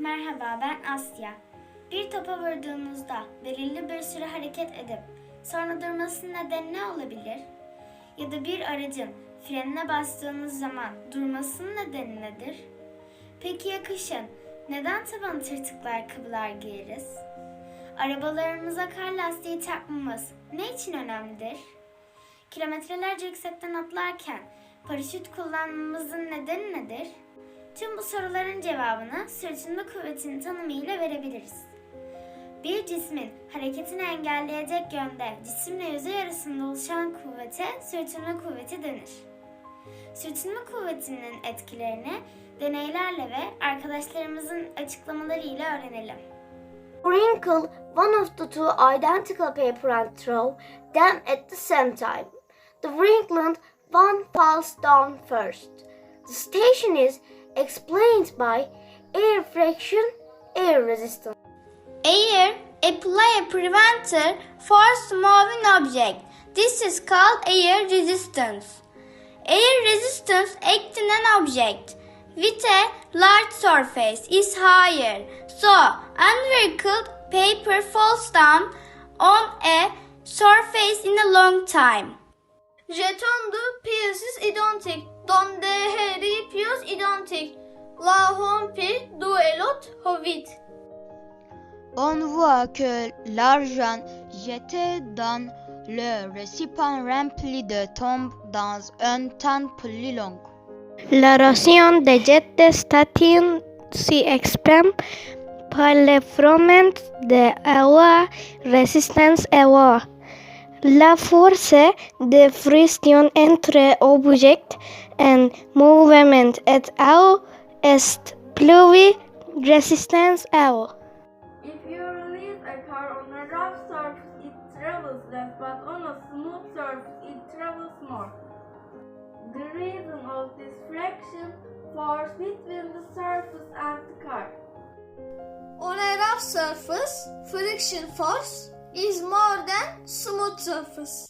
Merhaba ben Asya. Bir topa vurduğunuzda belirli bir süre hareket edip sonra durmasının nedeni ne olabilir? Ya da bir aracın frenine bastığınız zaman durmasının nedeni nedir? Peki ya kışın neden tabanı tırtıklı ayakkabılar giyeriz? Arabalarımıza kar lastiği takmamız ne için önemlidir? Kilometrelerce yüksekten atlarken paraşüt kullanmamızın nedeni nedir? Tüm bu soruların cevabını sürtünme kuvvetinin tanımıyla verebiliriz. Bir cismin hareketini engelleyecek yönde cisimle yüzey arasında oluşan kuvvete sürtünme kuvveti denir. Sürtünme kuvvetinin etkilerini deneylerle ve arkadaşlarımızın açıklamalarıyla öğrenelim. Wrinkle one of the two identical paper and throw them at the same time. The wrinkled one falls down first. The station is explained by air friction, air resistance. Air apply a preventer force moving object. This is called air resistance. Air resistance acting an object with a large surface is higher, so unwrinkled paper falls down on a surface in a long time. Jeton de pièces identiques, dont des On voit que l'argent jeté dans le récipient rempli de tombes dans un temps plus long. L'érosion des jets de statines s'y exprime par le fromment de résistance et La force de friction entre objets en mouvement et agua est plus résistance agua. If you release a car on a rough surface, it travels less, but on a smooth surface, it travels more. The reason of this friction force between the surface and the car. On a rough surface, friction force is more than smooth surface.